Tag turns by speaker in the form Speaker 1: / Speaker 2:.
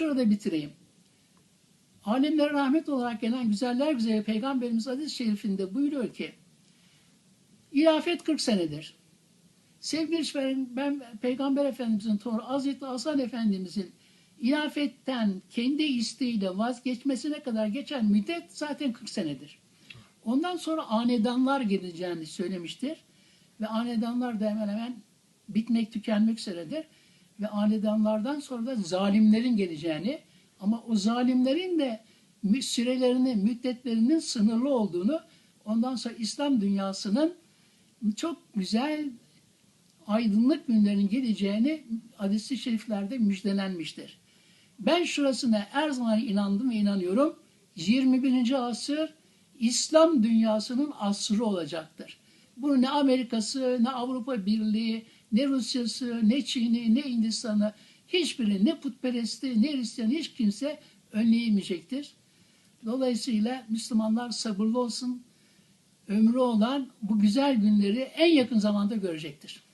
Speaker 1: Şurada bitireyim. Alemlere rahmet olarak gelen güzeller güzeli Peygamberimiz hadis-i şerifinde buyuruyor ki İlafet 40 senedir. Sevgili işveren, ben Peygamber Efendimizin torunu Hazreti Hasan Efendimizin ilafetten kendi isteğiyle vazgeçmesine kadar geçen müddet zaten 40 senedir. Ondan sonra anedanlar geleceğini söylemiştir. Ve anedanlar da hemen hemen bitmek tükenmek üzeredir. Ve anedanlardan sonra da zalimlerin geleceğini ama o zalimlerin de sürelerinin, müddetlerinin sınırlı olduğunu ondan sonra İslam dünyasının çok güzel aydınlık günlerin geleceğini hadis-i şeriflerde müjdelenmiştir. Ben şurasına her zaman inandım ve inanıyorum. 21. asır İslam dünyasının asrı olacaktır. Bunu ne Amerika'sı, ne Avrupa Birliği, ne Rusya'sı, ne Çin'i, ne Hindistan'ı, hiçbiri ne putperesti, ne Hristiyan hiç kimse önleyemeyecektir. Dolayısıyla Müslümanlar sabırlı olsun, ömrü olan bu güzel günleri en yakın zamanda görecektir.